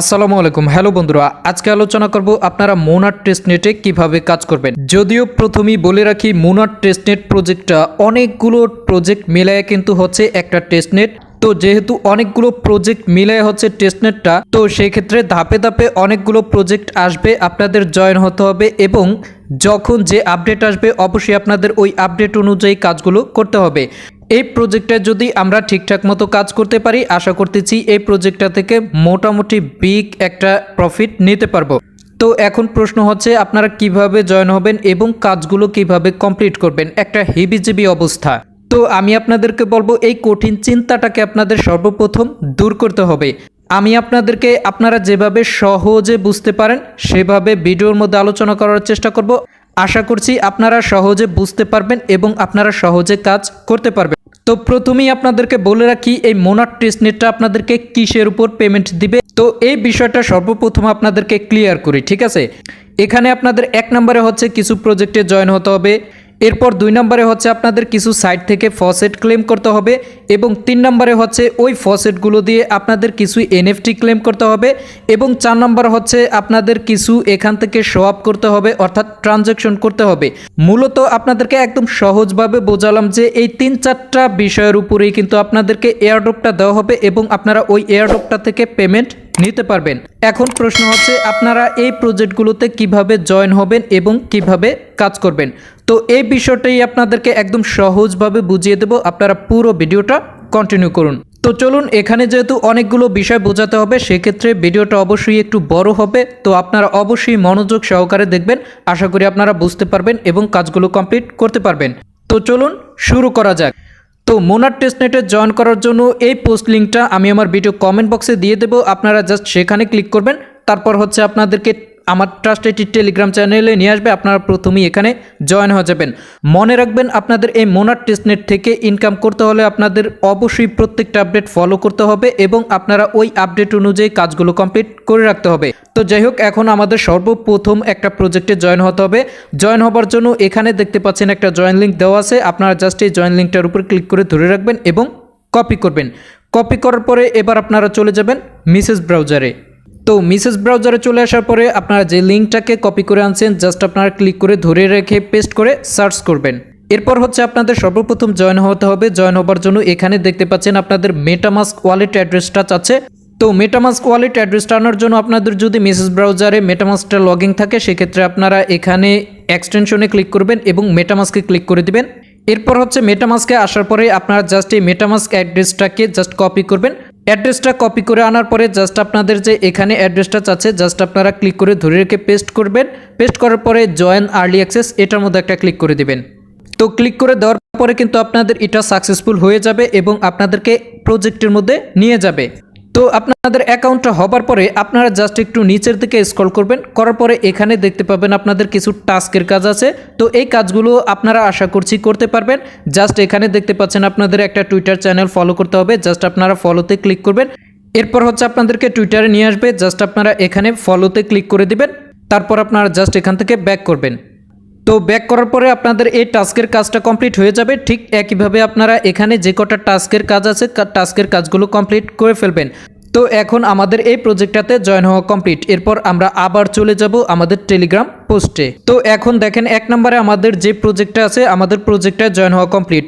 আসসালামু আলাইকুম। হ্যালো বন্ধুরা, আজকে আলোচনা করব আপনারা মোনার টেস্টনেটে কীভাবে কাজ করবেন। যদিও প্রথমেই বলে রাখি, মোনার টেস্টনেট প্রজেক্টটা অনেকগুলো প্রজেক্ট মিলায় কিন্তু হচ্ছে একটা টেস্টনেট। তো যেহেতু অনেকগুলো প্রজেক্ট মিলায় হচ্ছে টেস্টনেটটা, তো সেই ক্ষেত্রে ধাপে ধাপে অনেকগুলো প্রজেক্ট আসবে, আপনাদের জয়েন হতে হবে এবং যখন যে আপডেট আসবে, অবশ্যই আপনাদের ওই আপডেট অনুযায়ী কাজগুলো করতে হবে। এই প্রজেক্টটা যদি আমরা ঠিকঠাক মতো কাজ করতে পারি, আশা করতেছি এই প্রজেক্টটা থেকে মোটামুটি বিগ একটা প্রফিট নিতে পারব। তো এখন প্রশ্ন হচ্ছে, আপনারা কীভাবে জয়েন হবেন এবং কাজগুলো কীভাবে কমপ্লিট করবেন? একটা হেবিজেবি অবস্থা। তো আমি আপনাদেরকে বলব, এই কঠিন চিন্তাটাকে আপনাদের সর্বপ্রথম দূর করতে হবে। আমি আপনাদেরকে, আপনারা যেভাবে সহজে বুঝতে পারেন, সেভাবে ভিডিওর মধ্যে আলোচনা করার চেষ্টা করব। আশা করছি আপনারা সহজে বুঝতে পারবেন এবং আপনারা সহজে কাজ করতে পারবেন। তো প্রথমেই আপনাদেরকে বলে রাখি, এই মোনার টেস্টনেটটা আপনাদেরকে কিসের উপর পেমেন্ট দিবে? তো এই বিষয়টা সর্বপ্রথম আপনাদেরকে ক্লিয়ার করি, ঠিক আছে? এখানে আপনাদের এক নম্বরে হচ্ছে কিছু প্রজেক্টে জয়েন হতে হবে। এরপর দুই নম্বরে হচ্ছে আপনাদের কিছু সাইট থেকে ফসেট ক্লেম করতে হবে এবং তিন নম্বরে হচ্ছে ওই ফসেটগুলো দিয়ে আপনাদের কিছু এনএফটি ক্লেম করতে হবে এবং চার নম্বর হচ্ছে আপনাদের কিছু এখান থেকে শো আপ করতে হবে, অর্থাৎ ট্রানজ্যাকশন করতে হবে। মূলত আপনাদেরকে একদম সহজভাবে বোঝালাম যে এই তিন চারটা বিষয়ের উপরেই কিন্তু আপনাদেরকে এয়ারড্রপটা দেওয়া হবে এবং আপনারা ওই এয়ারড্রপটা থেকে পেমেন্ট নিতে পারবেন। এখন প্রশ্ন হচ্ছে, আপনারা এই প্রজেক্টগুলোতে কীভাবে জয়েন হবেন এবং কীভাবে কাজ করবেন? তো এই বিষয়টাই আপনাদেরকে একদম সহজভাবে বুঝিয়ে দেব। আপনারা পুরো ভিডিওটা কন্টিনিউ করুন। তো চলুন, এখানে যেহেতু অনেকগুলো বিষয় বোঝাতে হবে, সেক্ষেত্রে ভিডিওটা অবশ্যই একটু বড় হবে। তো আপনারা অবশ্যই মনোযোগ সহকারে দেখবেন। আশা করি আপনারা বুঝতে পারবেন এবং কাজগুলো কমপ্লিট করতে পারবেন। তো চলুন, শুরু করা যাক। তো মোনার টেস্টনেটে জয়েন করার জন্য এই পোস্ট লিঙ্কটা আমি আমার ভিডিও কমেন্ট বক্সে দিয়ে দেবো। আপনারা জাস্ট সেখানে ক্লিক করবেন। তারপর হচ্ছে আপনাদেরকে আমার ট্রাস্ট এটি টেলিগ্রাম চ্যানেলে নিয়ে আসবে, আপনারা প্রথমেই এখানে জয়েন হয়ে যাবেন। মনে রাখবেন, আপনাদের এই মোনার টেস্টনেট থেকে ইনকাম করতে হলে আপনাদের অবশ্যই প্রত্যেকটা আপডেট ফলো করতে হবে এবং আপনারা ওই আপডেট অনুযায়ী কাজগুলো কমপ্লিট করে রাখতে হবে। তো যাই হোক, এখন আমাদের সর্বপ্রথম একটা প্রজেক্টে জয়েন হতে হবে। জয়েন হবার জন্য এখানে দেখতে পাচ্ছেন একটা জয়েন লিঙ্ক দেওয়া আছে। আপনারা জাস্ট এই জয়েন লিঙ্কটার উপর ক্লিক করে ধরে রাখবেন এবং কপি করবেন। কপি করার পরে এবার আপনারা চলে যাবেন মিসেস ব্রাউজারে তো মিসেস ব্রাউজারে চলে আসার পরে আপনারা যে লিঙ্কটাকে কপি করে আনছেন জাস্ট আপনারা ক্লিক করে ধরে রেখে পেস্ট করে সার্চ করবেন। এরপর হচ্ছে আপনাদের সর্বপ্রথম জয়েন হতে হবে। জয়েন হবার জন্য এখানে দেখতে পাচ্ছেন আপনাদের মেটামাস্ক ওয়ালেট অ্যাড্রেসটা চাচ্ছে তো মেটামাস্ক ওয়ালেট অ্যাড্রেসটা আনার জন্য আপনাদের যদি মেসেজ ব্রাউজারে মেটামাস্কটা লগ থাকে, সেক্ষেত্রে আপনারা এখানে এক্সটেনশনে ক্লিক করবেন এবং মেটামাস্কে ক্লিক করে দিবেন। এরপর হচ্ছে মেটামাস্কে আসার পরে আপনারা জাস্ট এই মেটামাস্ক অ্যাড্রেসটাকে জাস্ট কপি করবেন। অ্যাড্রেসটা কপি করে আনার পরে জাস্ট আপনাদের যে এখানে অ্যাড্রেসটা চাচ্ছে জাস্ট আপনারা ক্লিক করে ধরে রেখে পেস্ট করবেন। পেস্ট করার পরে জয়েন আর্লি অ্যাক্সেস এটার মধ্যে একটা ক্লিক করে দিবেন। তো ক্লিক করে দেওয়ার পরে কিন্তু আপনাদের এটা সাকসেসফুল হয়ে যাবে এবং আপনাদেরকে প্রজেক্টের মধ্যে নিয়ে যাবে। তো আপনাদের অ্যাকাউন্টটা হবার পরে আপনারা জাস্ট একটু নিচের দিকে স্ক্রল করবেন, করার পরে এখানে দেখতে পাবেন আপনাদের কিছু টাস্কের কাজ আছে। তো এই কাজগুলো আপনারা আশা করছি করতে পারবেন। জাস্ট এখানে দেখতে পাচ্ছেন আপনাদের একটা টুইটার চ্যানেল ফলো করতে হবে, জাস্ট আপনারা ফলোতে ক্লিক করবেন। এরপর হচ্ছে আপনাদেরকে টুইটারে নিয়ে আসবে, জাস্ট আপনারা এখানে ফলোতে ক্লিক করে দিবেন। তারপর আপনারা জাস্ট এখান থেকে ব্যাক করবেন। তো ব্যাক করার পরে আপনাদের এই টাস্কের কাজটা কমপ্লিট হয়ে যাবে। ঠিক একইভাবে আপনারা এখানে যে কটা টাস্কের কাজ আছে টাস্কের কাজগুলো কমপ্লিট করে ফেলবেন। তো এখন আমাদের এই প্রজেক্টটাতে জয়েন হওয়া কমপ্লিট এরপর আমরা আবার চলে যাব আমাদের টেলিগ্রাম পোস্টে তো এখন দেখেন, এক নম্বরে আমাদের যে প্রজেক্টটা আছে, আমাদের প্রজেক্টটা জয়েন হওয়া কমপ্লিট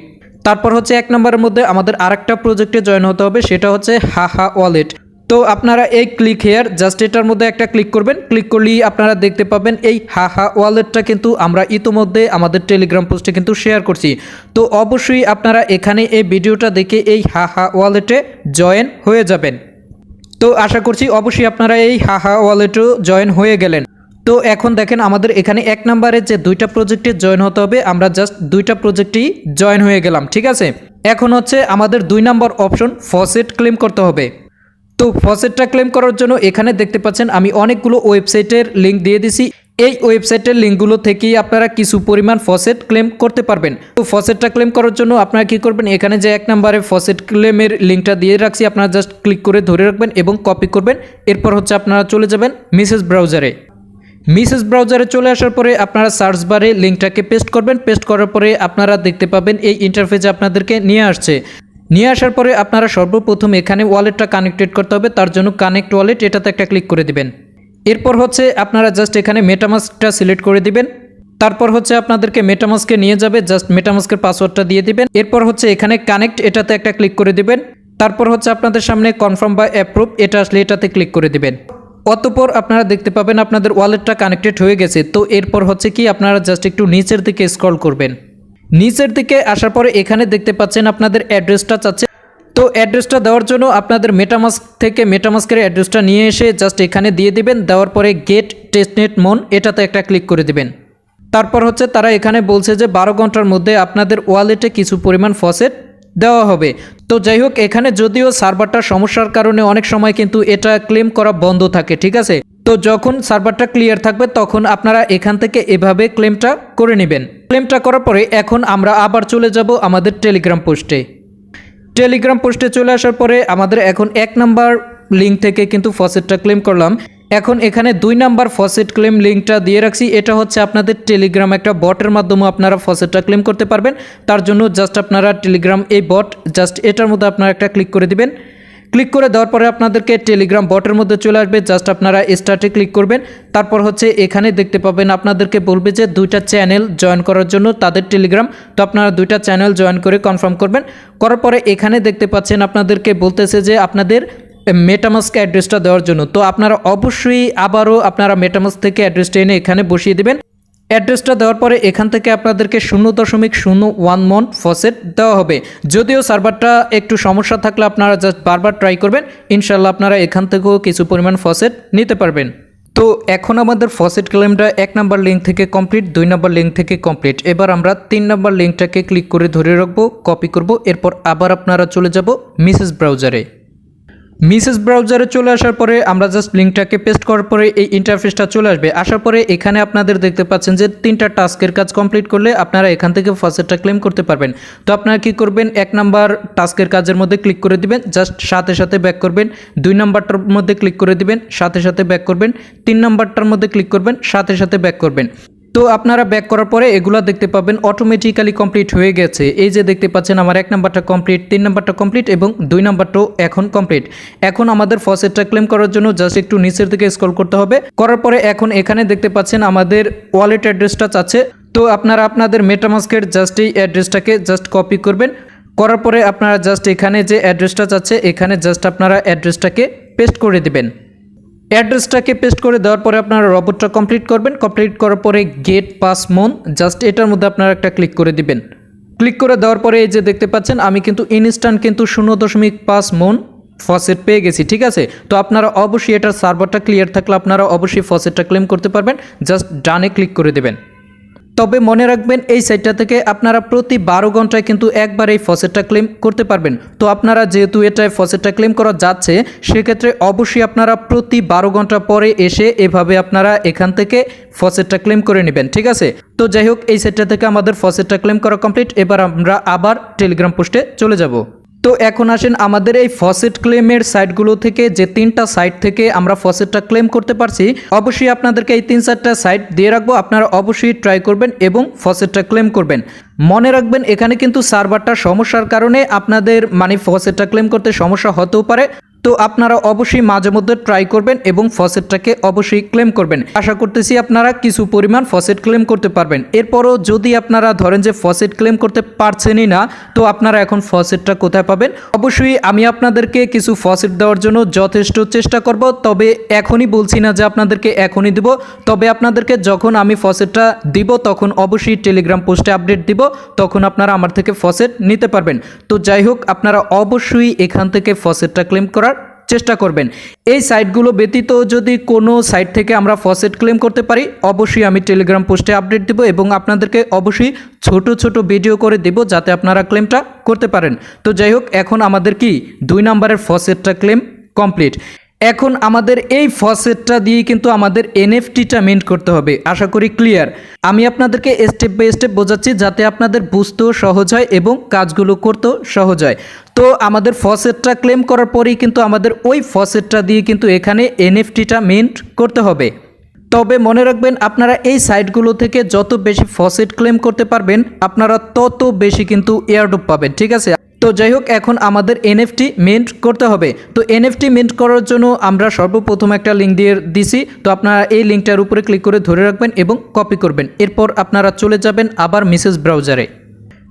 তারপর হচ্ছে এক নম্বরের মধ্যে আমাদের আরেকটা প্রজেক্টে জয়েন হতে হবে, সেটা হচ্ছে হাহা ওয়ালেট তো আপনারা এই ক্লিক হেয়ার জাস্ট এটার মধ্যে একটা ক্লিক করবেন। ক্লিক করলেই আপনারা দেখতে পাবেন এই হাহা ওয়ালেটটা কিন্তু আমরা ইতোমধ্যে আমাদের টেলিগ্রাম পোস্টে কিন্তু শেয়ার করছি। তো অবশ্যই আপনারা এখানে এই ভিডিওটা দেখে এই হাহা ওয়ালেটে জয়েন হয়ে যাবেন। তো আশা করছি অবশ্যই আপনারা এই হাহা ওয়ালেটও জয়েন হয়ে গেলেন। তো এখন দেখেন আমাদের এখানে এক নম্বরে যে দুইটা প্রজেক্টে জয়েন হতে হবে, আমরা জাস্ট দুইটা প্রজেক্টেই জয়েন হয়ে গেলাম, ঠিক আছে? এখন হচ্ছে আমাদের দুই নম্বর অপশন ফসেট ক্লেম করতে হবে। তো ফসেটটা ক্লেম করার জন্য এখানে দেখতে পাচ্ছেন, আমি অনেকগুলো ওয়েবসাইটের লিঙ্ক দিয়ে দিছি। এই ওয়েবসাইটের লিঙ্কগুলো থেকেই আপনারা কিছু পরিমাণ ফসেট ক্লেম করতে পারবেন। তো ফসেটটা ক্লেম করার জন্য আপনারা কি করবেন, এখানে যে এক নম্বরে ফসেট ক্লেমের লিঙ্কটা দিয়ে রাখছি, আপনারা জাস্ট ক্লিক করে ধরে রাখবেন এবং কপি করবেন। এরপর হচ্ছে আপনারা চলে যাবেন মিসেস ব্রাউজারে মিসেস ব্রাউজারে চলে আসার পরে আপনারা সার্চ বারে লিঙ্কটাকে পেস্ট করবেন। পেস্ট করার পরে আপনারা দেখতে পাবেন, এই ইন্টারফেসে আপনাদেরকে নিয়ে আসছে। নিয়ে আসার পরে আপনারা সর্বপ্রথম এখানে ওয়ালেটটা কানেক্টেড করতে হবে, তার জন্য কানেক্ট ওয়ালেট, এটাতে একটা ক্লিক করে দিবেন। এরপর হচ্ছে আপনারা জাস্ট এখানে মেটামাস্কটা সিলেক্ট করে দিবেন। তারপর হচ্ছে আপনাদেরকে মেটামাস্কে নিয়ে যাবে, জাস্ট মেটামাস্কের পাসওয়ার্ডটা দিয়ে দিবেন। এরপর হচ্ছে এখানে কানেক্ট, এটাতে একটা ক্লিক করে দিবেন। তারপর হচ্ছে আপনাদের সামনে কনফার্ম বা অ্যাপ্রুভ, এটা আসলে এটাতে ক্লিক করে দিবেন। অতপর আপনারা দেখতে পাবেন আপনাদের ওয়ালেটটা কানেক্টেড হয়ে গেছে। তো এরপর হচ্ছে কি, আপনারা জাস্ট একটু নিচের দিকে স্ক্রল করবেন। নিচের দিকে আসার পরে এখানে দেখতে পাচ্ছেন আপনাদের অ্যাড্রেসটা চাচ্ছে। তো অ্যাড্রেসটা দেওয়ার জন্য আপনাদের মেটামাস্ক থেকে মেটামাস্কের অ্যাড্রেসটা নিয়ে এসে জাস্ট এখানে দিয়ে দিবেন, দেওয়ার পরে গেট টেস্টনেট মন এটাতে একটা ক্লিক করে দিবেন। তারপর হচ্ছে তারা এখানে বলছে যে বারো ঘণ্টার মধ্যে আপনাদের ওয়ালেটে কিছু পরিমাণ ফসেট দেওয়া হবে। তো যাই হোক, এখানে যদিও সার্ভারটার সমস্যার কারণে অনেক সময় কিন্তু এটা ক্লেম করা বন্ধ থাকে, ঠিক আছে? তো যখন সার্ভারটা ক্লিয়ার থাকবে, তখন আপনারা এখান থেকে এভাবে ক্লেমটা করে নেবেন। ক্লেমটা করার পরে এখন আমরা আবার চলে যাব আমাদের টেলিগ্রাম পোস্টে টেলিগ্রাম পোস্টে চলে আসার পরে আমাদের এখন এক নাম্বার লিঙ্ক থেকে কিন্তু ফসেটটা ক্লেম করলাম। এখন এখানে দুই নাম্বার ফসেট ক্লেম লিঙ্কটা দিয়ে রাখছি। এটা হচ্ছে আপনাদের টেলিগ্রাম একটা বটের মাধ্যমে আপনারা ফসেটটা ক্লেম করতে পারবেন। তার জন্য জাস্ট আপনারা টেলিগ্রাম এই বট জাস্ট এটার মধ্যে আপনারা একটা ক্লিক করে দিবেন। ক্লিক করে দেওয়ার পরে আপনাদেরকে টেলিগ্রাম বটের মধ্যে চলে আসবে। জাস্ট আপনারা স্টার্টে ক্লিক করবেন। তারপর হচ্ছে এখানে দেখতে পাবেন আপনাদেরকে বলবে যে দুইটা চ্যানেল জয়েন করার জন্য তাদের টেলিগ্রাম তো আপনারা দুইটা চ্যানেল জয়েন করে কনফার্ম করবেন। করার পরে এখানে দেখতে পাচ্ছেন আপনাদেরকে বলতেছে যে আপনাদের মেটামাস্ক অ্যাড্রেসটা দেওয়ার জন্য। তো আপনারা অবশ্যই আবারও আপনারা মেটামাস্ক থেকে অ্যাড্রেসটা এনে এখানে বসিয়ে দেবেন। অ্যাড্রেসটা দেওয়ার পরে এখান থেকে আপনাদেরকে শূন্য দশমিক শূন্য ওয়ান মন ফসেট দেওয়া হবে। যদিও সার্ভারটা একটু সমস্যা থাকলে আপনারা জাস্ট বারবার ট্রাই করবেন ইনশাল্লাহ আপনারা এখান থেকেও কিছু পরিমাণ ফসেট নিতে পারবেন। তো এখন আমাদের ফসেট ক্লেমটা এক নাম্বার লিঙ্ক থেকে কমপ্লিট দুই নাম্বার লিঙ্ক থেকে কমপ্লিট এবার আমরা তিন নাম্বার লিঙ্কটাকে ক্লিক করে ধরে রাখব কপি করব, এরপর আবার আপনারা চলে যাব মিসেস ব্রাউজারে মিসেস ব্রাউজারে চলে আসার পরে আমরা জাস্ট লিঙ্কটাকে পেস্ট করার পরে এই ইন্টারফেসটা চলে আসবে। আসার পরে এখানে আপনাদের দেখতে পাচ্ছেন যে তিনটা টাস্কের কাজ কমপ্লিট করলে আপনারা এখান থেকে ফসেটটা ক্লেম করতে পারবেন। তো আপনারা কি করবেন? এক নাম্বার টাস্কের কাজের মধ্যে ক্লিক করে দিবেন জাস্ট সাথে সাথে ব্যাক করবেন। দুই নাম্বারটার মধ্যে ক্লিক করে দিবেন, সাথে সাথে ব্যাক করবেন। তিন নাম্বারটার মধ্যে ক্লিক করবেন, সাথে সাথে ব্যাক করবেন। তো আপনারা ব্যাক করার পরে এগুলো দেখতে পাবেন অটোমেটিক্যালি কমপ্লিট হয়ে গেছে। এই যে দেখতে পাচ্ছেন, আমার এক নাম্বারটা কমপ্লিট তিন নাম্বারটা কমপ্লিট এবং দুই নাম্বারটাও এখন কমপ্লিট এখন আমাদের ফসেটটা ক্লেম করার জন্য জাস্ট একটু নিচের দিকে স্ক্রল করতে হবে। করার পরে এখন এখানে দেখতে পাচ্ছেন, আমাদের ওয়ালেট অ্যাড্রেসটা চাচ্ছে তো আপনারা আপনাদের মেটামাস্কের জাস্ট এই অ্যাড্রেসটাকে জাস্ট কপি করবেন। করার পরে আপনারা জাস্ট এখানে যে অ্যাড্রেসটা চাচ্ছে এখানে জাস্ট আপনারা অ্যাড্রেসটাকে পেস্ট করে দিবেন। অ্যাড্রেসটাকে পেস্ট করে দেওয়ার পরে আপনারা রবটটা কমপ্লিট করবেন। কমপ্লিট করার পরে গেট পাস মন জাস্ট এটার মধ্যে আপনারা একটা ক্লিক করে দিবেন। ক্লিক করে দেওয়ার পরে এই যে দেখতে পাচ্ছেন, আমি কিন্তু ইনস্ট্যান্ট কিন্তু শূন্য দশমিক পাঁচ মন ফসেট পেয়ে গেছি, ঠিক আছে? তো আপনারা অবশ্যই এটার সার্ভারটা ক্লিয়ার থাকলে আপনারা অবশ্যই ফসেটটা ক্লেম করতে পারবেন। জাস্ট ডানে ক্লিক করে দেবেন। তবে মনে রাখবেন, এই সাইটটা থেকে আপনারা প্রতি বারো ঘন্টায় কিন্তু একবার এই ফসেটটা ক্লেম করতে পারবেন। তো আপনারা যেহেতু এটায় ফসেটটা ক্লেম করা যাচ্ছে, সেক্ষেত্রে অবশ্যই আপনারা প্রতি বারো ঘণ্টা পরে এসে এভাবে আপনারা এখান থেকে ফসেটটা ক্লেম করে নেবেন, ঠিক আছে? তো যাই হোক, এই সাইটটা থেকে আমাদের ফসেটটা ক্লেম করা কমপ্লিট। এবার আমরা আবার টেলিগ্রাম পোস্টে চলে যাব। তো এখন আসেন আমাদের এই ফসেট ক্লেমের সাইটগুলো থেকে যে তিনটা সাইট থেকে আমরা ফসেটটা ক্লেম করতে পারছি, অবশ্যই আপনাদেরকে এই তিন চারটা সাইট দিয়ে রাখব। আপনারা অবশ্যই ট্রাই করবেন এবং ফসেটটা ক্লেম করবেন। মনে রাখবেন, এখানে কিন্তু সার্ভারটা সমস্যার কারণে আপনাদের মানে ফসেটটা ক্লেম করতে সমস্যা হতেও পারে। তো আপনারা অবশ্যই মাঝে মধ্যে ট্রাই করবেন এবং ফসেটটাকে অবশ্যই ক্লেম করবেন। আশা করতেছি আপনারা কিছু পরিমাণ ফসেট ক্লেম করতে পারবেন। এরপরও যদি আপনারা ধরেন যে ফসেট ক্লেম করতে পারছেনই না, তো আপনারা এখন ফসেটটা কোথায় পাবেন? অবশ্যই আমি আপনাদেরকে কিছু ফসেট দেওয়ার জন্য যথেষ্ট চেষ্টা করব, তবে এখনই বলছি না যে আপনাদেরকে এখনই দিব। তবে আপনাদেরকে যখন আমি ফসেটটা দিব, তখন অবশ্যই টেলিগ্রাম পোস্টে আপডেট দিব, তখন আপনারা আমার থেকে ফসেট নিতে পারবেন। তো যাই হোক, আপনারা অবশ্যই এখান থেকে ফসেটটা ক্লেম করার চেষ্টা করবেন। এই সাইটগুলো ব্যতীত যদি কোনো সাইট থেকে আমরা ফসেট ক্লেম করতে পারি, অবশ্যই আমি টেলিগ্রাম পোস্টে আপডেট দেবো এবং আপনাদেরকে অবশ্যই ছোট ছোট ভিডিও করে দেব যাতে আপনারা ক্লেমটা করতে পারেন। তো যাই হোক, এখন আমাদের কি? দুই নম্বরের ফসেটটা ক্লেম কমপ্লিট। এখন আমাদের এই ফসেটটা দিয়ে কিন্তু আমাদের এনএফটিটা মেন্ট করতে হবে। আশা করি ক্লিয়ার। আমি আপনাদেরকে স্টেপ বাই স্টেপ বোঝাচ্ছি যাতে আপনাদের বুঝতেও সহজ হয় এবং কাজগুলো করতেও সহজ হয়। তো আমাদের ফসেটটা ক্লেম করার পরেই কিন্তু আমাদের ওই ফসেটটা দিয়ে কিন্তু এখানে এনএফটিটা মেন্ট করতে হবে। তবে মনে রাখবেন, আপনারা এই সাইটগুলো থেকে যত বেশি ফসেট ক্লেম করতে পারবেন, আপনারা তত বেশি কিন্তু এয়ারড্রপ পাবেন, ঠিক আছে? তো যাই হোক, এখন আমাদের এনএফটি মিন্ট করতে হবে। তো এনএফটি মিন্ট করার জন্য আমরা সর্বপ্রথম একটা লিঙ্ক দিয়ে দিছি। তো আপনারা এই লিঙ্কটার উপরে ক্লিক করে ধরে রাখবেন এবং কপি করবেন। এরপর আপনারা চলে যাবেন আবার মিসেস ব্রাউজারে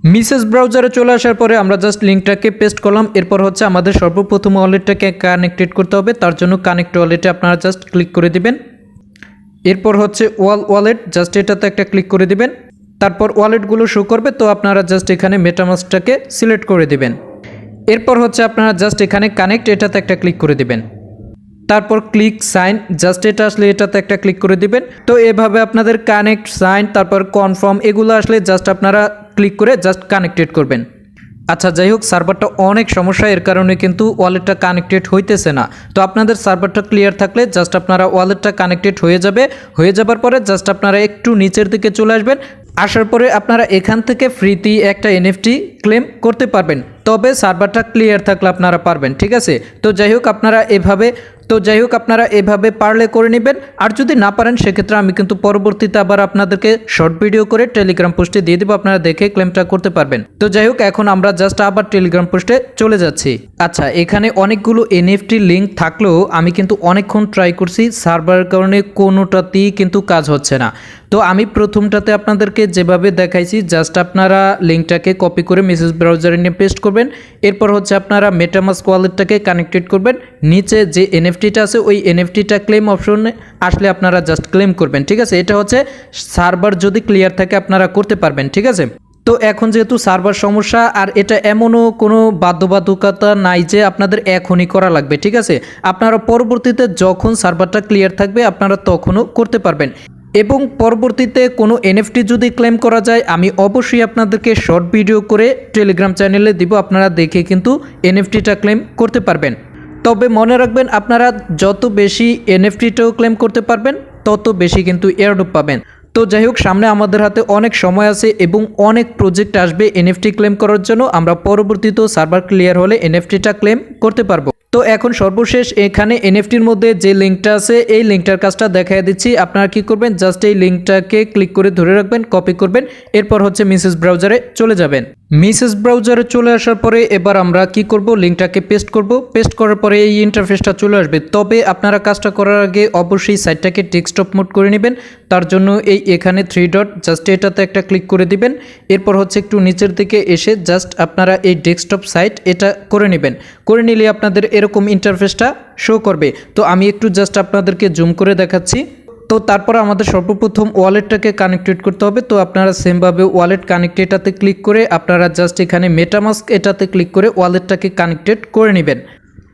মিসেস ব্রাউজারে চলে আসার পরে আমরা জাস্ট লিঙ্কটাকে পেস্ট করলাম। এরপর হচ্ছে আমাদের সর্বপ্রথম ওয়ালেটটাকে কানেক্টেড করতে হবে। তার জন্য কানেক্ট ওয়ালেটে আপনারা জাস্ট ক্লিক করে দিবেন। এরপর হচ্ছে ওয়াল ওয়ালেট, জাস্ট এটাতে একটা ক্লিক করে দিবেন। তারপর ওয়ালেটগুলো শো করবে, তো আপনারা জাস্ট এখানে মেটামাসটাকে সিলেক্ট করে দিবেন। এরপর হচ্ছে আপনারা জাস্ট এখানে কানেক্ট, এটাতে একটা ক্লিক করে দিবেন। তারপর ক্লিক সাইন, জাস্ট এটা আসলে এটাতে একটা ক্লিক করে দিবেন। তো এভাবে আপনাদের কানেক্ট, সাইন, তারপর কনফার্ম, এগুলো আসলে জাস্ট আপনারা ক্লিক করে জাস্ট কানেক্টেড করবেন। আচ্ছা যাই হোক, সার্ভারটা অনেক সমস্যা, এর কারণে কিন্তু ওয়ালেটটা কানেক্টেড হইতেছে না। তো আপনাদের সার্ভারটা ক্লিয়ার থাকলে জাস্ট আপনারা ওয়ালেটটা কানেক্টেড হয়ে যাবে। হয়ে যাবার পরে জাস্ট আপনারা একটু নিচের দিকে চলে আসবেন। আসার পরে আপনারা এখান থেকে ফ্রিতেই একটা এনএফটি ক্লেম করতে পারবেন। তবে সার্ভারটা ক্লিয়ার থাকলে আপনারা পারবেন, ঠিক আছে? তো যাই হোক, আপনারা এভাবে, তো যাই হোক, আপনারা এভাবে পারলে করে নেবেন। আর যদি না পারেন, সেক্ষেত্রে আমি কিন্তু পরবর্তীতে আবার আপনাদেরকে শর্ট ভিডিও করে টেলিগ্রাম পোস্টে দিয়ে দেবো, আপনারা দেখে ক্লেমটা করতে পারবেন। তো যাই হোক, এখন আমরা জাস্ট আবার টেলিগ্রাম পোস্টে চলে যাচ্ছি। আচ্ছা এখানে অনেকগুলো এনএফটি লিঙ্ক থাকলেও আমি কিন্তু অনেকক্ষণ ট্রাই করছি সার্ভারের কারণে কোনোটাতেই কিন্তু কাজ হচ্ছে না। তো আমি প্রথমটাতে আপনাদেরকে যেভাবে দেখাইছি, জাস্ট আপনারা লিঙ্কটাকে কপি করে মেসেজ ব্রাউজারে নিয়ে পেস্ট করবেন। এরপর হচ্ছে আপনারা মেটামাস্ক ওয়ালেটটাকে কানেক্টেড করবেন। নিচে যে এনএফটিটা আছে, ওই এনএফটিটা ক্লেম অপশনে আসলে আপনারা জাস্ট ক্লেম করবেন, ঠিক আছে? এটা হচ্ছে সার্ভার যদি ক্লিয়ার থাকে আপনারা করতে পারবেন, ঠিক আছে? তো এখন যেহেতু সার্ভার সমস্যা, আর এটা এমনও কোনো বাধ্যবাধকতা নাই যে আপনাদের এখনই করা লাগবে, ঠিক আছে? আপনারা পরবর্তীতে যখন সার্ভারটা ক্লিয়ার থাকবে, আপনারা তখনও করতে পারবেন। এবং পরবর্তীতে কোনো এনএফটি যদি ক্লেম করা যায়, আমি অবশ্যই আপনাদেরকে শর্ট ভিডিও করে টেলিগ্রাম চ্যানেলে দিব, আপনারা দেখে কিন্তু এনএফটিটা ক্লেম করতে পারবেন। তবে মনে রাখবেন, আপনারা যত বেশি এনএফটিটাও ক্লেম করতে পারবেন, তত বেশি কিন্তু এয়ারডপ পাবেন। তো যাই হোক, সামনে আমাদের হাতে অনেক সময় আছে এবং অনেক প্রজেক্ট আসবে এনএফটি ক্লেম করার জন্য। আমরা পরবর্তীতেও সার্ভার ক্লিয়ার হলে এনএফটিটা ক্লেম করতে পারব। তো এখন সর্বশেষ এখানে এনএফটির মধ্যে যে লিঙ্কটা আছে, এই লিঙ্কটার কাজটা দেখা দিচ্ছি। আপনারা কি করবেন? জাস্ট এই লিঙ্কটাকে ক্লিক করে ধরে রাখবেন, কপি করবেন, এরপর হচ্ছে মিসেস ব্রাউজারে চলে যাবেন। মিসেস ব্রাউজারে চলে আসার পরে এবার আমরা কি করব? লিঙ্কটাকে পেস্ট করব। পেস্ট করার পরে এই ইন্টারফেসটা চলে আসবে। তবে আপনারা কাজটা করার আগে অবশ্যই সাইটটাকে ডেস্কটপ মোড করে নেবেন। তার জন্য এই এখানে থ্রি ডট জাস্ট এটাতে একটা ক্লিক করে দিবেন। এরপর হচ্ছে একটু নিচের দিকে এসে জাস্ট আপনারা এই ডেস্কটপ সাইট এটা করে নেবেন। করে নিলে আপনাদের এরকম ইন্টারফেসটা শো করবে। তো আমি একটু জাস্ট আপনাদেরকে জুম করে দেখাচ্ছি। তো তারপর আমাদের সর্বপ্রথম ওয়ালেটটাকে কানেক্টেড করতে হবে। তো আপনারা সেমভাবে ওয়ালেট কানেক্ট এটাতে ক্লিক করে আপনারা জাস্ট এখানে মেটামাস্ক এটাতে ক্লিক করে ওয়ালেটটাকে কানেক্টেড করে নেবেন।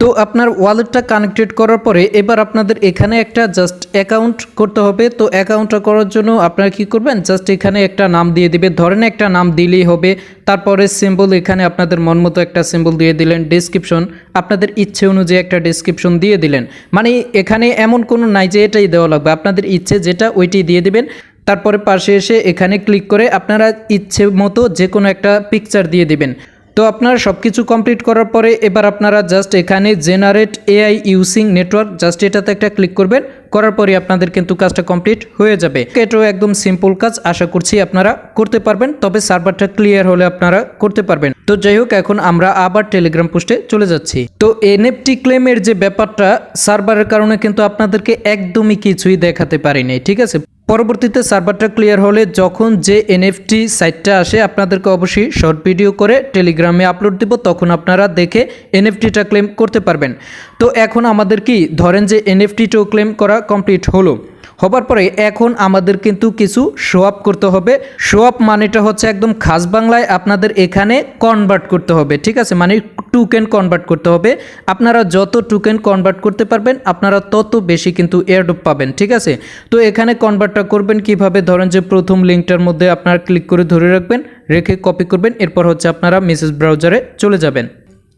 তো আপনার ওয়ালেটটা কানেক্টেড করার পরে এবার আপনাদের এখানে একটা জাস্ট অ্যাকাউন্ট করতে হবে। তো অ্যাকাউন্টটা করার জন্য আপনারা কি করবেন? জাস্ট এখানে একটা নাম দিয়ে দিবে। ধরেন একটা নাম দিলেই হবে। তারপরে সিম্বল এখানে আপনাদের মন মতো একটা সিম্বল দিয়ে দিলেন। ডেসক্রিপশন আপনাদের ইচ্ছে অনুযায়ী একটা ডেসক্রিপশন দিয়ে দিলেন। মানে এখানে এমন কোনো নাই যে এটাই দেওয়া লাগবে। আপনাদের ইচ্ছে যেটা ওইটাই দিয়ে দিবেন। তারপরে পাশে এসে এখানে ক্লিক করে আপনারা ইচ্ছে মতো যে কোনো একটা পিকচার দিয়ে দিবেন। তো আপনার সব কিছু কমপ্লিট করার পরে এবার আপনারা জাস্ট এখানে generate AI using network just এটাতে একটা ক্লিক করবেন, করার পরে আপনাদের কিন্তু কাজটা কমপ্লিট হয়ে যাবে। এটাও একদম সিম্পল কাজ, আশা করছি আপনারা করতে পারবেন, তবে সার্ভারটা ক্লিয়ার হলে আপনারা করতে পারবেন। তো যাই হোক, এখন আমরা আবার টেলিগ্রাম পোস্টে চলে যাচ্ছি। তো এনএফটি ক্লেমের যে ব্যাপারটা, সার্ভারের কারণে কিন্তু আপনাদেরকে একদমই কিছুই দেখাতে পারিনি ঠিক আছে? পরবর্তীতে সার্ভারটা ক্লিয়ার হলে যখন যে এনএফটি সাইটটা আসে, আপনাদেরকে অবশ্যই শর্ট ভিডিও করে টেলিগ্রামে আপলোড দিব, তখন আপনারা দেখে এনএফটিটা ক্লেম করতে পারবেন। তো এখন আমাদের কি, ধরেন যে এনএফটিটাও ক্লেম করা কমপ্লিট হলো। হবার পরে এখন আমাদের কিন্তু কিছু শো আপ করতে হবে। শো আপ মানেটা হচ্ছে একদম খাস বাংলায় আপনাদের এখানে কনভার্ট করতে হবে, ঠিক আছে? মানে টুকেন কনভার্ট করতে হবে। আপনারা যত টুকেন কনভার্ট করতে পারবেন, আপনারা তত বেশি কিন্তু এয়ারডপ পাবেন, ঠিক আছে? তো এখানে কনভার্টটা করবেন কীভাবে? ধরেন যে প্রথম লিঙ্কটার মধ্যে আপনারা ক্লিক করে ধরে রাখবেন, রেখে কপি করবেন, এরপর হচ্ছে আপনারা মেসেজ ব্রাউজারে চলে যাবেন।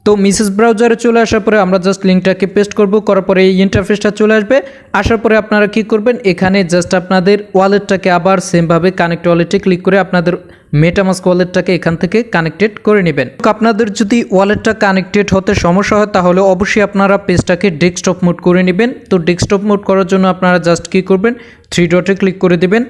তো মিসেস ব্রাউজারে চলে আসার পরে আমরা জাস্ট লিঙ্কটাকে পেস্ট করব, করার পরে এই ইন্টারফেসটা চলে আসবে। আসার পরে আপনারা কি করবেন? এখানে জাস্ট আপনাদের ওয়ালেটটাকে আবার সেমভাবে কানেক্ট ওয়ালেটে ক্লিক করে আপনাদের মেটামাস্ক ওয়ালেটটাকে এখান থেকে কানেক্টেড করে নেবেন। আপনাদের যদি ওয়ালেটটা কানেক্টেড হতে সমস্যা হয়, তাহলে অবশ্যই আপনারা পেজটাকে ডেস্কটপ মোড করে নেবেন। তো ডেস্কটপ মোড করার জন্য আপনারা জাস্ট কি করবেন? থ্রি ডটে ক্লিক করে দেবেন।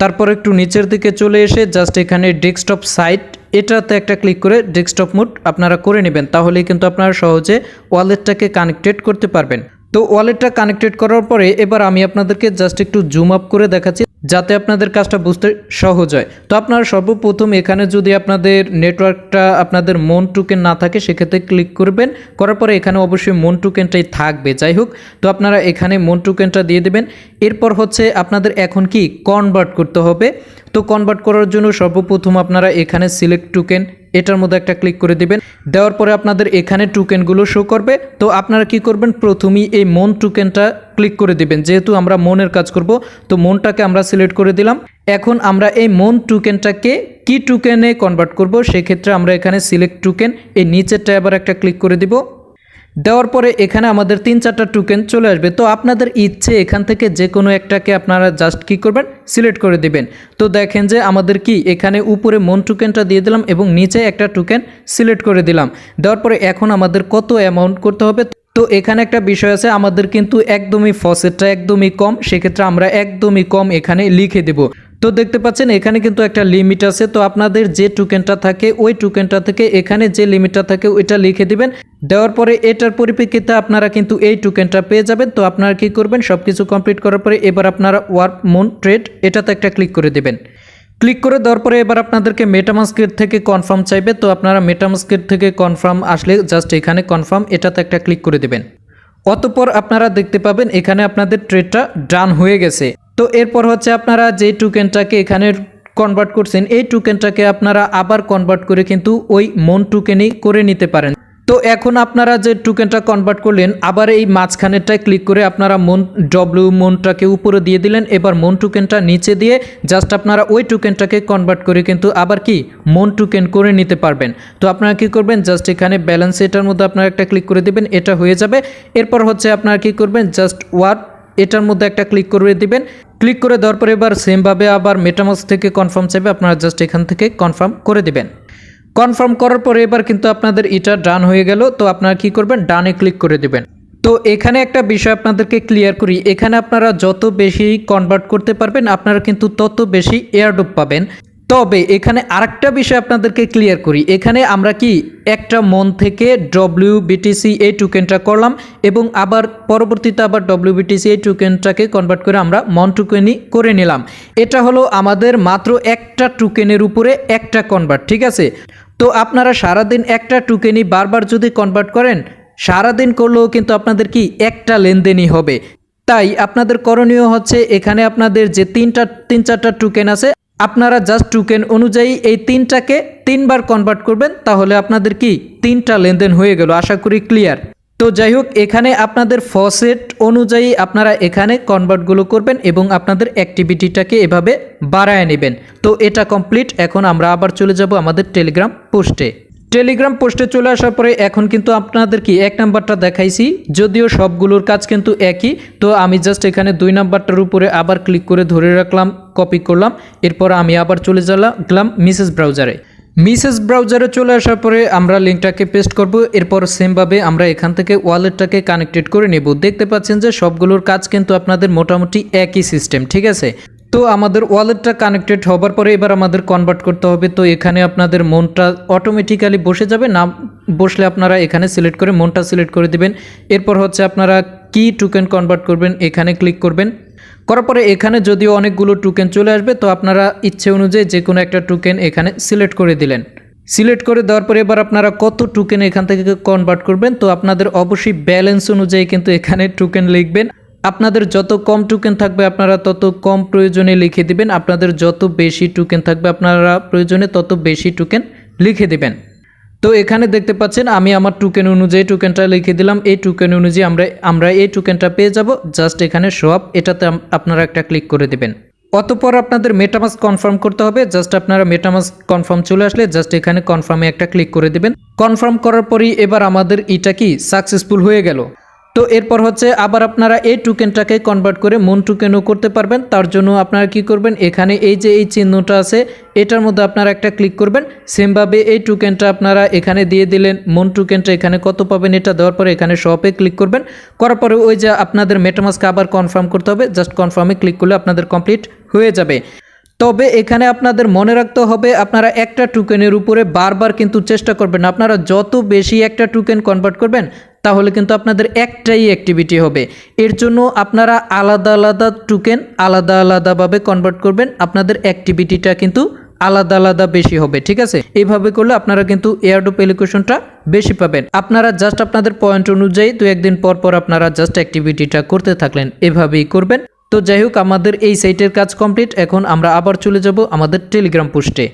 তারপর একটু নিচের দিকে চলে এসে জাস্ট এখানে ডেস্কটপ সাইট এটাতে একটা ক্লিক করে ডেস্কটপ মোড আপনারা করে নেবেন, তাহলেই কিন্তু আপনারা সহজে ওয়ালেটটাকে কানেক্টেড করতে পারবেন। তো ওয়ালেটটা কানেক্টেড করার পরে এবার আমি আপনাদেরকে জাস্ট একটু জুম আপ করে দেখাচ্ছি, যাতে আপনাদের কাজটা বুঝতে সহজ হয়। তো আপনারা সর্বপ্রথম এখানে যদি আপনাদের নেটওয়ার্কটা আপনাদের মন টুকেন না থাকে, সেক্ষেত্রে ক্লিক করবেন। করার পরে এখানে অবশ্যই মন টুকেনটাই থাকবে। যাই হোক, তো আপনারা এখানে মন টুকেনটা দিয়ে দেবেন। এরপর হচ্ছে আপনাদের এখন কি কনভার্ট করতে হবে। তো কনভার্ট করার জন্য সর্বপ্রথম আপনারা এখানে সিলেক্ট টুকেন এটার মধ্যে একটা ক্লিক করে দিবেন। দেওয়ার পরে আপনাদের এখানে টুকেনগুলো শো করবে। তো আপনারা কি করবেন? প্রথমেই এই মন টুকেনটা ক্লিক করে দিবেন। যেহেতু আমরা মনের কাজ করব, তো মনটাকে আমরা সিলেক্ট করে দিলাম। এখন আমরা এই মন টুকেনটাকে কি টুকেনে কনভার্ট করব? সেক্ষেত্রে আমরা এখানে সিলেক্ট টুকেন এই নিচেরটা আবার একটা ক্লিক করে দিব। দেওয়ার পরে এখানে আমাদের তিন চারটা টোকেন চলে আসবে। তো আপনাদের ইচ্ছে এখান থেকে যে কোনো একটাকে আপনারা জাস্ট কি করবেন? সিলেক্ট করে দিবেন। তো দেখেন যে আমাদের কি? এখানে উপরে মন টোকেনটা দিয়ে দিলাম এবং নিচে একটা টোকেন সিলেক্ট করে দিলাম। দেওয়ার পরে এখন আমাদের কত অ্যামাউন্ট করতে হবে? তো এখানে একটা বিষয় আছে, আমাদের কিন্তু একদমই ফসেটটা একদমই কম। সেক্ষেত্রে আমরা একদমই কম এখানে লিখে দেব। তো দেখতে পাচ্ছেন, এখানে কিন্তু একটা লিমিট আছে। তো আপনাদের যে টোকেনটা থাকে, ওই টোকেনটা থেকে এখানে যে লিমিটটা থাকে, ওইটা লিখে দিবেন। দেওয়ার পরে এটার পরিপ্রেক্ষিতে আপনারা কিন্তু এই টোকেনটা পেয়ে যাবেন। তো আপনারা কি করবেন সব কিছু কমপ্লিট করার পরে এবার আপনারা ওয়ার্ক মুন ট্রেড এটাতে একটা ক্লিক করে দেবেন। ক্লিক করে দেওয়ার পরে এবার আপনাদেরকে মেটামাস্কের থেকে কনফার্ম চাইবে। তো আপনারা মেটামাস্কের থেকে কনফার্ম আসলে জাস্ট এখানে কনফার্ম এটাতে একটা ক্লিক করে দেবেন। অতপর আপনারা দেখতে পাবেন, এখানে আপনাদের ট্রেডটা ডান হয়ে গেছে। তো এরপর হচ্ছে আপনারা যে টোকেনটাকে এখানে কনভার্ট করছেন, এই টোকেনটাকে আপনারা আবার কনভার্ট করে কিন্তু ওই মন টোকেনই করে নিতে পারেন। তো এখন আপনারা যে টোকেনটা কনভার্ট করলেন, আবার এই মাঝখানেরটায় ক্লিক করে আপনারা মন ডব্লিউ মনটাকে উপরে দিয়ে দিলেন, এবার মন টোকেনটা নিচে দিয়ে জাস্ট আপনারা ওই টোকেনটাকে কনভার্ট করে কিন্তু আবার কি মন টোকেন করে নিতে পারবেন। তো আপনারা কি করবেন জাস্ট এখানে ব্যালেন্স এটার মধ্যে আপনারা একটা ক্লিক করে দিবেন, এটা হয়ে যাবে। এরপর হচ্ছে আপনারা কি করবেন জাস্ট ওয়ার্ড এটার মধ্যে একটা ক্লিক করে দিবেন। ক্লিক করে দেওয়ার পরে এবার সেমভাবে আবার মেটামাস থেকে কনফার্ম চাইবে। আপনারা জাস্ট এখান থেকে কনফার্ম করে দিবেন। কনফার্ম করার পরে এবার কিন্তু আপনাদের এটা ডান হয়ে গেল। তো আপনারা কি করবেন? ডানে ক্লিক করে দিবেন। তো এখানে একটা বিষয় আপনাদেরকে ক্লিয়ার করি। এখানে আপনারা যত বেশি কনভার্ট করতে পারবেন, আপনারা কিন্তু তত বেশি এয়ারডোপ পাবেন। তবে এখানে আরেকটা বিষয় আপনাদেরকে ক্লিয়ার করি। এখানে আমরা কি একটা মন থেকে ডব্লিউ বিটিসি এই টোকেনটা করলাম এবং আবার পরবর্তীতে আবার ডব্লিউ বিটিসি এই টোকেনটাকে কনভার্ট করে আমরা মন টোকেনই করে নিলাম। এটা হলো আমাদের মাত্র একটা টোকেনের উপরে একটা কনভার্ট ঠিক আছে? তো আপনারা সারাদিন একটা টোকেনই বারবার যদি কনভার্ট করেন, সারাদিন করলেও কিন্তু আপনাদের কি একটা লেনদেনই হবে। তাই আপনাদের করণীয় হচ্ছে এখানে আপনাদের যে তিনটা, তিন চারটা টোকেন আছে আপনারা জাস্ট টোকেন অনুযায়ী এই তিনটাকে তিনবার কনভার্ট করবেন, তাহলে আপনাদের কি তিনটা লেনদেন হয়ে গেল, আশা করি ক্লিয়ার তো যাই হোক, এখানে আপনাদের ফসেট অনুযায়ী আপনারা এখানে কনভার্টগুলো করবেন এবং আপনাদের অ্যাক্টিভিটিটাকে এভাবে বাড়ায় নেবেন। তো এটা কমপ্লিট এখন আমরা আবার চলে যাব আমাদের টেলিগ্রাম পোস্টে টেলিগ্রাম পোস্টে চলে আসার পরে এখন কিন্তু আপনাদের কি এক নাম্বারটা দেখাইছি, যদিও সবগুলোর কাজ কিন্তু একই। তো আমি জাস্ট এখানে দুই নাম্বারটার উপরে আবার ক্লিক করে ধরে রাখলাম কপি করলাম, এরপর আমি আবার চলে গেলাম মিসেস ব্রাউজারে মিসেস ব্রাউজারে চলে আসার পরে আমরা লিঙ্কটাকে পেস্ট করব, এরপর সেমভাবে আমরা এখান থেকে ওয়ালেটটাকে কানেক্টেড করে নেব। দেখতে পাচ্ছেন যে সবগুলোর কাজ কিন্তু আপনাদের মোটামুটি একই সিস্টেম ঠিক আছে? তো আমাদের ওয়ালেটটা কানেক্টেড হবার পরে এবার আমাদের কনভার্ট করতে হবে। তো এখানে আপনাদের মনটা অটোমেটিক্যালি বসে যাবে। না বসলে আপনারা এখানে সিলেক্ট করে মনটা সিলেক্ট করে দিবেন। এরপর হচ্ছে আপনারা কি টোকেন কনভার্ট করবেন এখানে ক্লিক করবেন। করার পরে এখানে যদিও অনেকগুলো টোকেন চলে আসবে, তো আপনারা ইচ্ছে অনুযায়ী যে কোনো একটা টোকেন এখানে সিলেক্ট করে দিলেন। সিলেক্ট করে দেওয়ার পরে এবার আপনারা কত টোকেন এখান থেকে কনভার্ট করবেন, তো আপনাদের অবশ্যই ব্যালেন্স অনুযায়ী কিন্তু এখানে টোকেন লিখবেন। আপনাদের যত কম টোকেন থাকবে, আপনারা তত কম প্রয়োজনে লিখে দিবেন। আপনাদের যত বেশি টোকেন থাকবে, আপনারা প্রয়োজনে তত বেশি টোকেন লিখে দিবেন। তো এখানে দেখতে পাচ্ছেন, আমি আমার টোকেন অনুযায়ী টোকেনটা লিখে দিলাম। এই টোকেন অনুযায়ী আমরা আমরা এই টোকেনটা পেয়ে যাব। জাস্ট এখানে সব এটাতে আপনারা একটা ক্লিক করে দিবেন। অতপর আপনাদের মেটামাস কনফার্ম করতে হবে। জাস্ট আপনারা মেটামাস কনফার্ম চলে আসলে জাস্ট এখানে কনফার্মে একটা ক্লিক করে দিবেন। কনফার্ম করার পরই এবার আমাদের এটা কি সাকসেসফুল হয়ে গেল। তো এরপর হচ্ছে আবার আপনারা এই টোকেনটাকে কনভার্ট করে মন টোকেনও করতে পারবেন। তার জন্য আপনারা কি করবেন? এখানে এই যে এই চিহ্নটা আছে, এটার মধ্যে আপনারা একটা ক্লিক করবেন। সেমভাবে এই টোকেনটা আপনারা এখানে দিয়ে দিলেন মন টোকেনটা এখানে কত পাবেন এটা দেওয়ার পরে এখানে শপে ক্লিক করবেন। করার পরে ওই যে আপনাদের মেটামাসকে আবার কনফার্ম করতে হবে জাস্ট কনফার্মে ক্লিক করলে আপনাদের কমপ্লিট হয়ে যাবে। তবে এখানে আপনাদের মনে রাখতে হবে, আপনারা একটা টোকেনের উপরে বারবার কিন্তু চেষ্টা করবেন। আপনারা যত বেশি একটা টোকেন কনভার্ট করবেন তাহলে কিন্তু আপনাদের একটাই অ্যাক্টিভিটি হবে। এর জন্য আপনারা আলাদা আলাদা টুকেন আলাদা আলাদাভাবে কনভার্ট করবেন। আপনাদের অ্যাক্টিভিটিটা কিন্তু আলাদা আলাদা বেশি হবে, ঠিক আছে? এইভাবে করলে আপনারা কিন্তু এয়ারডোপ এলিকুশনটা বেশি পাবেন। আপনারা জাস্ট আপনাদের পয়েন্ট অনুযায়ী দু একদিন পর পর আপনারা জাস্ট অ্যাক্টিভিটিটা করতে থাকলেন, এভাবেই করবেন। তো যাই হোক, আমাদের এই সাইটের কাজ কমপ্লিট এখন আমরা আবার চলে যাব আমাদের টেলিগ্রাম পোস্টে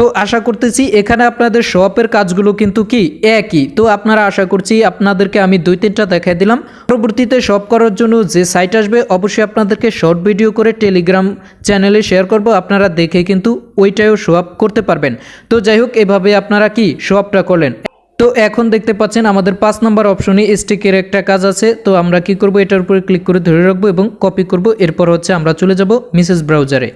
তো আশা করতেছি এখানে আপনাদের শপের কাজগুলো কিন্তু কি একই। তো আপনারা আশা করছি আপনাদেরকে আমি দুই তিনটা দেখাই দিলাম। পরবর্তীতে শপ করার জন্য যে সাইট আসবে, অবশ্যই আপনাদেরকে শর্ট ভিডিও করে টেলিগ্রাম চ্যানেলে শেয়ার করব। আপনারা দেখে কিন্তু ওইটাও শো আপ করতে পারবেন। তো যাই হোক, এভাবে আপনারা কি শো আপটা করলেন? তো এখন দেখতে পাচ্ছেন আমাদের পাঁচ নম্বর অপশনে স্টিকের একটা কাজ আছে। তো আমরা কি করব? এটার উপরে ক্লিক করে ধরে রাখব এবং কপি করব। এরপর হচ্ছে আমরা চলে যাব মিসেস ব্রাউজারে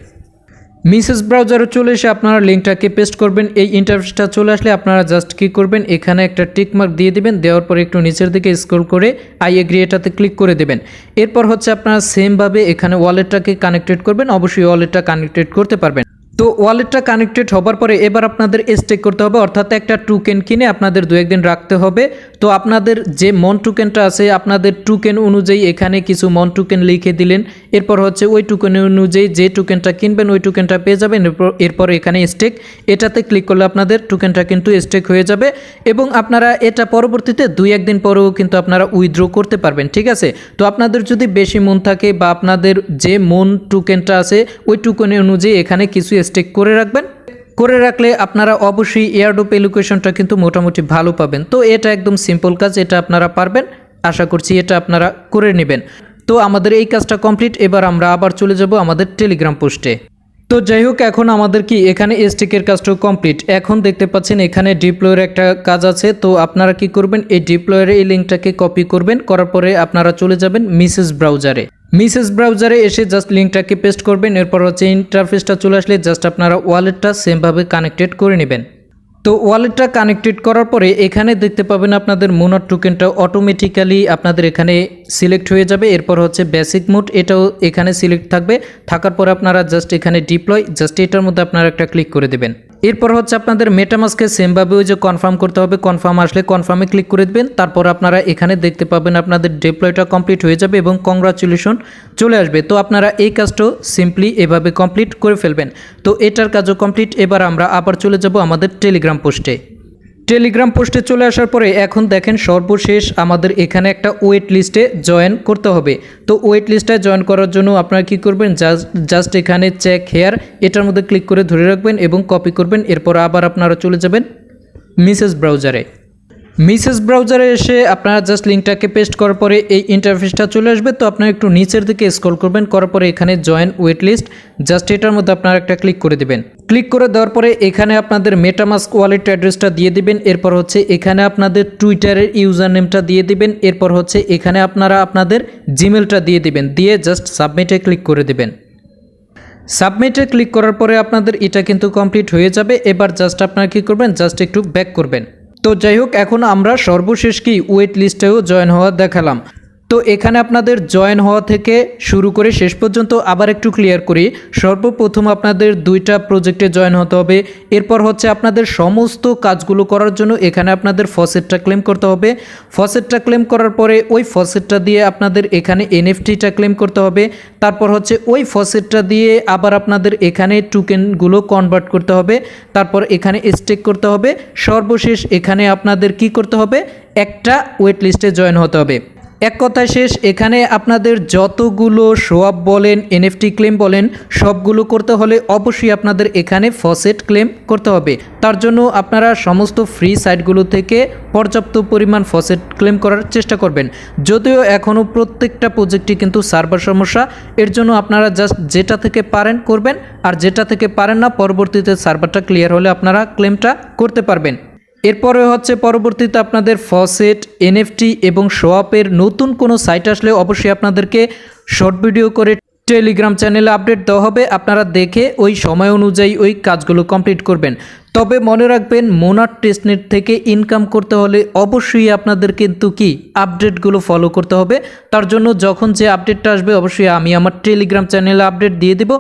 মিসেস ব্রাউজারে চলে এসে আপনারা লিঙ্কটাকে পেস্ট করবেন। এই ইন্টারফেসটা চলে আসলে আপনারা জাস্ট কি করবেন, এখানে একটা টিকমার্ক দিয়ে দেবেন, দেওয়ার পরে একটু নিচের দিকে স্ক্রল করে আই এগ্রি এটাতে ক্লিক করে দেবেন। এরপর হচ্ছে আপনারা সেমভাবে এখানে ওয়ালেটটাকে কানেক্টেড করবেন, অবশ্যই ওয়ালেটটা কানেক্টেড করতে পারবেন। তো ওয়ালেটটা কানেক্টেড হবার পরে এবার আপনাদের স্টেক করতে হবে, অর্থাৎ একটা টুকেন কিনে আপনাদের দু একদিন রাখতে হবে। তো আপনাদের যে মন টুকেনটা আছে, আপনাদের টুকেন অনুযায়ী এখানে কিছু মন টুকেন লিখে দিলেন। এরপর হচ্ছে ওই টুকেন অনুযায়ী যে টুকেনটা কিনবেন, ওই টুকেনটা পেয়ে যাবেন। এরপর এরপর এখানে স্টেক এটাতে ক্লিক করলে আপনাদের টুকেনটা কিন্তু স্টেক হয়ে যাবে এবং আপনারা এটা পরবর্তীতে দুই একদিন পরেও কিন্তু আপনারা উইথড্র করতে পারবেন, ঠিক আছে? তো আপনাদের যদি বেশি মন থাকে বা আপনাদের যে মন টুকেনটা আছে, ওই টুকেন অনুযায়ী এখানে কিছু স্টেক করে রাখবেন। করে রাখলে আপনারা অবশ্যই এয়ারডোপ এলুকেশনটা কিন্তু মোটামুটি ভালো পাবেন। তো এটা একদম সিম্পল কাজ, এটা আপনারা পারবেন। আশা করছি এটা আপনারা করে নেবেন। তো আমাদের এই কাজটা কমপ্লিট এবার আমরা আবার চলে যাব আমাদের টেলিগ্রাম পোস্টে তো যাই হোক, এখন আমাদের কি এখানে স্টিকের কাজটাও কমপ্লিট এখন দেখতে পাচ্ছেন এখানে ডিপ্লয়ের একটা কাজ আছে। তো আপনারা কি করবেন, এই ডিপ্লয়ের এই লিঙ্কটাকে কপি করবেন। করার পরে আপনারা চলে যাবেন মিসেস ব্রাউজারে মিসেস ব্রাউজারে এসে জাস্ট লিঙ্কটাকে পেস্ট করবেন, এরপর হচ্ছে ইন্টারফেসটা চলে আসলে জাস্ট আপনারা ওয়ালেটটা সেমভাবে কানেক্টেড করে নেবেন। তো ওয়ালেটটা কানেক্টেড করার পরে এখানে দেখতে পাবেন আপনাদের মোনার টোকেনটা অটোমেটিক্যালি আপনাদের এখানে সিলেক্ট হয়ে যাবে, এরপর হচ্ছে বেসিক মোড, এটাও এখানে সিলেক্ট থাকবে। থাকার পর আপনারা জাস্ট এখানে ডিপ্লয়, জাস্ট এটার মধ্যে আপনারা একটা ক্লিক করে দেবেন। এরপর হচ্ছে আপনাদের মেটামাসকে সেমভাবে ওই যে কনফার্ম করতে হবে কনফার্ম আসলে কনফার্মে ক্লিক করে দেবেন, তারপর আপনারা এখানে দেখতে পাবেন আপনাদের ডিপ্লয়টা কমপ্লিট হয়ে যাবে এবং কংগ্রাচুলেশন চলে আসবে। তো আপনারা এই কাজটাও সিম্পলি এভাবে কমপ্লিট করে ফেলবেন। তো এটার কাজও কমপ্লিট এবার আমরা আবার চলে যাব আমাদের টেলিগ্রাম পোস্টে টেলিগ্রাম পোস্টে চলে আসার পরে এখন দেখেন সর্বশেষ আমাদের এখানে একটা ওয়েট লিস্টে জয়েন করতে হবে। তো ওয়েট লিস্টে জয়েন করার জন্য আপনারা কি করবেন? জাস্ট এখানে চেক হেয়ার এটার মধ্যে ক্লিক করে ধরে রাখবেন এবং কপি করবেন। এরপর আবার আপনারা চলে যাবেন মিসেস ব্রাউজারে মিসেস ব্রাউজারে এসে আপনারা জাস্ট লিঙ্কটাকে পেস্ট করার পরে এই ইন্টারফেসটা চলে আসবে। তো আপনারা একটু নিচের দিকে স্ক্রল করবেন, করার পরে এখানে জয়েন ওয়েট লিস্ট জাস্ট এটার মধ্যে আপনারা একটা ক্লিক করে দেবেন। ক্লিক করে দেওয়ার পরে এখানে আপনাদের মেটামাস্ক ওয়ালেট অ্যাড্রেসটা দিয়ে দিবেন। এরপর হচ্ছে এখানে আপনাদের টুইটারের ইউজার নেমটা দিয়ে দিবেন। এরপর হচ্ছে এখানে আপনারা আপনাদের জিমেলটা দিয়ে দিবেন। দিয়ে জাস্ট সাবমিটে ক্লিক করে দিবেন। সাবমিটে ক্লিক করার পরে আপনাদের এটা কিন্তু কমপ্লিট হয়ে যাবে। এবার জাস্ট আপনারা কী করবেন? জাস্ট একটু ব্যাক করবেন। তো যাই হোক এখন আমরা সর্বশেষ কি ওয়েট লিস্টেও জয়েন হওয়া দেখালাম। তো এখানে আপনাদের জয়েন হওয়া থেকে শুরু করে শেষ পর্যন্ত আবার একটু ক্লিয়ার করি। সর্বপ্রথম আপনাদের দুইটা প্রজেক্টে জয়েন হতে হবে। এরপর হচ্ছে আপনাদের সমস্ত কাজগুলো করার জন্য এখানে আপনাদের ফসেটটা ক্লেম করতে হবে। ফসেটটা ক্লেম করার পরে ওই ফসেটটা দিয়ে আপনাদের এখানে এনএফটিটা ক্লেম করতে হবে। তারপর হচ্ছে ওই ফসেটটা দিয়ে আবার আপনাদের এখানে টুকেনগুলো কনভার্ট করতে হবে। তারপর এখানে স্টেক করতে হবে। সর্বশেষ এখানে আপনাদের কি করতে হবে? একটা ওয়েট লিস্টে জয়েন হতে হবে। এক কথায় শেষ, এখানে আপনাদের যতগুলো শোয়াপ বলেন এনএফটি ক্লেম বলেন, সবগুলো করতে হলে অবশ্যই আপনাদের এখানে ফসেট ক্লেম করতে হবে। তার জন্য আপনারা সমস্ত ফ্রি সাইটগুলো থেকে পর্যাপ্ত পরিমাণ ফসেট ক্লেম করার চেষ্টা করবেন। যদিও এখনও প্রত্যেকটা প্রজেক্টই কিন্তু সার্ভার সমস্যা, এর জন্য আপনারা জাস্ট যেটা থেকে পারেন করবেন, আর যেটা থেকে পারেন না, পরবর্তীতে সার্ভারটা ক্লিয়ার হলে আপনারা ক্লেমটা করতে পারবেন। এরপরে হচ্ছে পরবর্তীতে আপনাদের ফসেট এনএফটি এবং শোয়াপের নতুন কোনো সাইট আসলে অবশ্যই আপনাদেরকে শর্ট ভিডিও করে টেলিগ্রাম চ্যানেলে আপডেট দেওয়া হবে। আপনারা দেখে ওই সময় অনুযায়ী ওই কাজগুলো কমপ্লিট করবেন। তবে মনে রাখবেন, মোনার টেস্টনেট থেকে ইনকাম করতে হলে অবশ্যই আপনাদের কিন্তু কি আপডেটগুলো ফলো করতে হবে। তার জন্য যখন যে আপডেটটা আসবে, অবশ্যই আমি আমার টেলিগ্রাম চ্যানেলে আপডেট দিয়ে দেব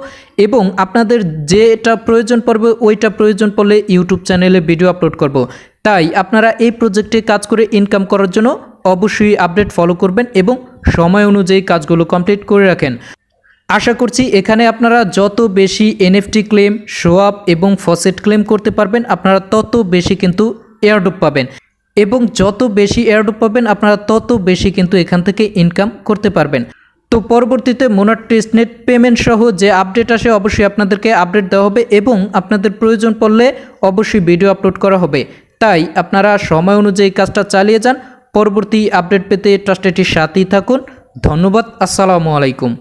এবং আপনাদের যেটা প্রয়োজন পড়বে, ওইটা প্রয়োজন পড়লে ইউটিউব চ্যানেলে ভিডিও আপলোড করব। তাই আপনারা এই প্রজেক্টে কাজ করে ইনকাম করার জন্য অবশ্যই আপডেট ফলো করবেন এবং সময় অনুযায়ী কাজগুলো কমপ্লিট করে রাখেন। আশা করছি এখানে আপনারা যত বেশি এনএফটি ক্লেম শো আপ এবং ফসেট ক্লেম করতে পারবেন, আপনারা তত বেশি কিন্তু এয়ারড্রপ পাবেন। এবং যত বেশি এয়ারড্রপ পাবেন, আপনারা তত বেশি কিন্তু এখান থেকে ইনকাম করতে পারবেন। তো পরবর্তীতে মোনার টেস্টনেট পেমেন্ট সহ যে আপডেট আসে, অবশ্যই আপনাদেরকে আপডেট দেওয়া হবে এবং আপনাদের প্রয়োজন পড়লে অবশ্যই ভিডিও আপলোড করা হবে। তাই আপনারা সময় অনুযায়ী কাজটা চালিয়ে যান। পরবর্তী আপডেট পেতে ট্রাস্টেটির সাথেই থাকুন। ধন্যবাদ। আসসালামু আলাইকুম।